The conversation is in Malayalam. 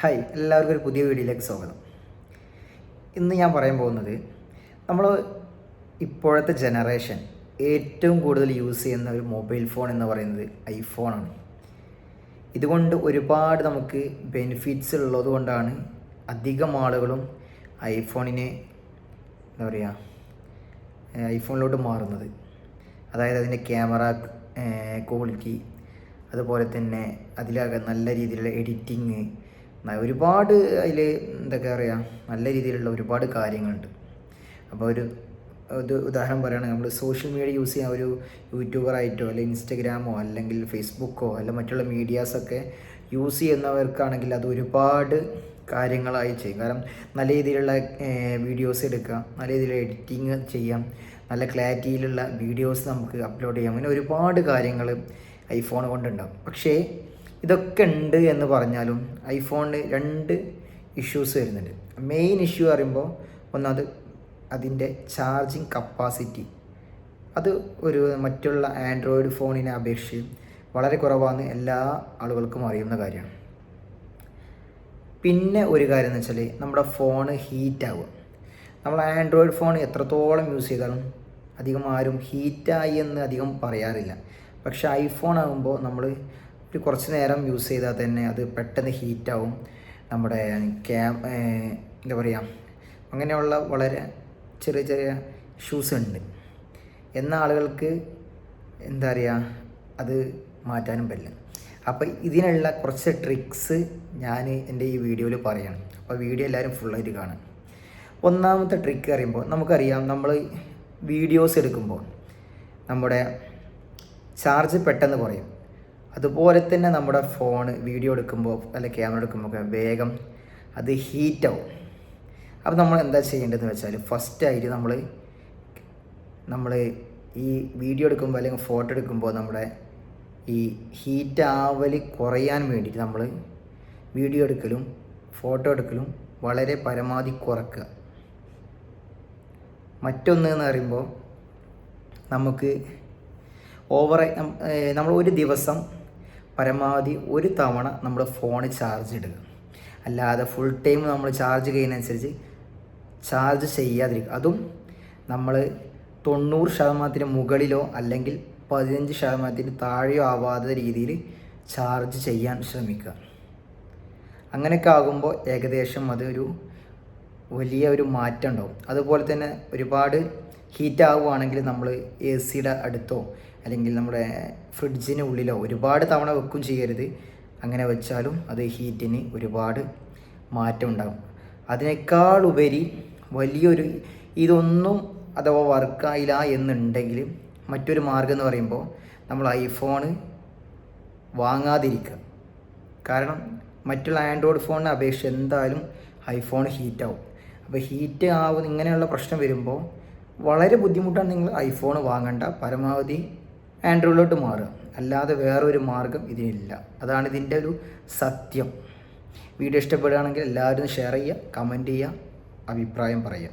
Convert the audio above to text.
ഹായ് എല്ലാവർക്കും ഒരു പുതിയ വീഡിയോയിലേക്ക് സ്വാഗതം. ഇന്ന് ഞാൻ പറയാൻ പോകുന്നത് നമ്മൾ ഇപ്പോഴത്തെ ജനറേഷൻ ഏറ്റവും കൂടുതൽ യൂസ് ചെയ്യുന്ന ഒരു മൊബൈൽ ഫോൺ എന്ന് പറയുന്നത് ഐഫോണാണ് ഇതുകൊണ്ട് ഒരുപാട് നമുക്ക് ബെനിഫിറ്റ്സ് ഉള്ളത് കൊണ്ടാണ് അധികം ആളുകളും ഐഫോണിനെ എന്താ പറയുക ഐഫോണിലോട്ട് മാറുന്നത്. അതായത് അതിന്റെ ക്യാമറ ക്വാളിറ്റി അതുപോലെ തന്നെ അതിലാകെ നല്ല രീതിയിലുള്ള എഡിറ്റിങ് ഒരുപാട് അതിൽ എന്തൊക്കെ പറയുക നല്ല രീതിയിലുള്ള ഒരുപാട് കാര്യങ്ങളുണ്ട്. അപ്പോൾ ഒരു ഒരു ഉദാഹരണം പറയുകയാണെങ്കിൽ നമ്മൾ സോഷ്യൽ മീഡിയ യൂസ് ചെയ്യാൻ ഒരു യൂട്യൂബറായിട്ടോ അല്ലെങ്കിൽ ഇൻസ്റ്റഗ്രാമോ അല്ലെങ്കിൽ ഫേസ്ബുക്കോ അല്ല മറ്റുള്ള മീഡിയാസൊക്കെ യൂസ് ചെയ്യുന്നവർക്കാണെങ്കിൽ അത് ഒരുപാട് കാര്യങ്ങളായി ചെയ്യും. കാരണം നല്ല രീതിയിലുള്ള വീഡിയോസ് എടുക്കുക നല്ല രീതിയിൽ എഡിറ്റിങ് ചെയ്യാം നല്ല ക്ലാരിറ്റിയിലുള്ള വീഡിയോസ് നമുക്ക് അപ്ലോഡ് ചെയ്യാം. അങ്ങനെ ഒരുപാട് കാര്യങ്ങൾ ഐഫോൺ കൊണ്ടുണ്ടാകും പക്ഷേ ഇതൊക്കെ ഉണ്ട് എന്ന് പറഞ്ഞാലും ഐഫോണിന് രണ്ട് ഇഷ്യൂസ് വരുന്നുണ്ട്. മെയിൻ ഇഷ്യൂ പറയുമ്പോൾ ഒന്നത് അതിന്റെ ചാർജിങ് കപ്പാസിറ്റി അത് ഒരു മറ്റുള്ള ആൻഡ്രോയിഡ് ഫോണിനെ അപേക്ഷിച്ച് വളരെ കുറവാണ് എല്ലാ ആളുകൾക്കും അറിയുന്ന കാര്യമാണ്. പിന്നെ ഒരു കാര്യം എന്ന് വെച്ചാൽ നമ്മുടെ ഫോണ് ഹീറ്റ് ആവുക. നമ്മൾ ആൻഡ്രോയിഡ് ഫോൺ എത്രത്തോളം യൂസ് ചെയ്താലും അധികം ആരും ഹീറ്റായി എന്ന് അധികം പറയാറില്ല. പക്ഷേ ഐഫോൺ ആകുമ്പോൾ നമ്മൾ ഒരു കുറച്ച് നേരം യൂസ് ചെയ്താൽ തന്നെ അത് പെട്ടെന്ന് ഹീറ്റാവും നമ്മുടെ ക്യാം എന്താ പറയുക അങ്ങനെയുള്ള വളരെ ചെറിയ ചെറിയ ഇഷ്യൂസ് ഉണ്ട്. എന്ന ആളുകൾക്ക് എന്താ പറയുക അത് മാറ്റാനും പറ്റില്ല. അപ്പോൾ ഇതിനുള്ള കുറച്ച് ട്രിക്സ് ഞാൻ എന്റെ ഈ വീഡിയോയിൽ പറയണം. അപ്പോൾ വീഡിയോ എല്ലാവരും ഫുള്ളായിട്ട് കാണും ഒന്നാമത്തെ ട്രിക്ക് അറിയുമ്പോൾ നമുക്കറിയാം നമ്മൾ വീഡിയോസ് എടുക്കുമ്പോൾ നമ്മുടെ ചാർജ് പെട്ടെന്ന് കുറയും. അതുപോലെ തന്നെ നമ്മുടെ ഫോണ് വീഡിയോ എടുക്കുമ്പോൾ അല്ല ക്യാമറ എടുക്കുമ്പോൾ ഒക്കെ വേഗം അത് ഹീറ്റാവും അപ്പോൾ നമ്മൾ എന്താ ചെയ്യേണ്ടതെന്ന് വെച്ചാൽ ഫസ്റ്റായിട്ട് നമ്മൾ നമ്മൾ ഈ വീഡിയോ എടുക്കുമ്പോൾ അല്ലെങ്കിൽ ഫോട്ടോ എടുക്കുമ്പോൾ നമ്മുടെ ഈ ഹീറ്റ് ആവൽ കുറയാൻ വേണ്ടിയിട്ട് നമ്മൾ വീഡിയോ എടുക്കലും ഫോട്ടോ എടുക്കലും വളരെ പരമാവധി കുറക്കുക. മറ്റൊന്ന് എന്ന് പറയുമ്പോൾ നമുക്ക് ഓവർ നമ്മൾ ഒരു ദിവസം പരമാവധി ഒരു തവണ നമ്മൾ ഫോൺ ചാർജ് ഇടുക. അല്ലാതെ ഫുൾ ടൈം നമ്മൾ ചാർജ് ചെയ്യുന്നതനുസരിച്ച് ചാർജ് ചെയ്യാതിരിക്കുക. അതും നമ്മൾ തൊണ്ണൂറ് ശതമാനത്തിന് മുകളിലോ അല്ലെങ്കിൽ പതിനഞ്ച് ശതമാനത്തിന് താഴെയോ ആവാത്ത രീതിയിൽ ചാർജ് ചെയ്യാൻ ശ്രമിക്കുക. അങ്ങനെയൊക്കെ ആകുമ്പോൾ ഏകദേശം അതൊരു വലിയ ഒരു മാറ്റം ഉണ്ടാവും. അതുപോലെ തന്നെ ഒരുപാട് ഹീറ്റ് ആവുകയാണെങ്കിൽ നമ്മൾ എ സിയുടെ അടുത്തോ അല്ലെങ്കിൽ നമ്മുടെ ഫ്രിഡ്ജിന് ഉള്ളിലോ ഒരുപാട് തവണ വെക്കും ചെയ്യരുത്. അങ്ങനെ വെച്ചാലും അത് ഹീറ്റിന് ഒരുപാട് മാറ്റം ഉണ്ടാകും. അതിനേക്കാൾ ഉപരി വലിയൊരു ഇതൊന്നും അഥവാ വർക്കായില്ല എന്നുണ്ടെങ്കിൽ മറ്റൊരു മാർഗം എന്ന് പറയുമ്പോൾ നമ്മൾ ഐഫോണ് വാങ്ങാതിരിക്കുക. കാരണം മറ്റുള്ള ആൻഡ്രോയിഡ് ഫോണിനെ അപേക്ഷിച്ച് എന്തായാലും ഐഫോൺ ഹീറ്റാവും. അപ്പോൾ ഹീറ്റ് ആവുന്ന ഇങ്ങനെയുള്ള പ്രശ്നം വരുമ്പോൾ വളരെ ബുദ്ധിമുട്ടാണ് നിങ്ങൾ ഐഫോൺ വാങ്ങേണ്ട. പരമാവധി ആൻഡ്രോയിഡിലോട്ട് മാറുക. അല്ലാതെ വേറൊരു മാർഗം ഇതിനില്ല. അതാണ് ഇതിന്റെ ഒരു സത്യം. വീഡിയോ ഇഷ്ടപ്പെടുകയാണെങ്കിൽ എല്ലാവരും ഷെയർ ചെയ്യുക കമന്റ് ചെയ്യുക അഭിപ്രായം പറയുക.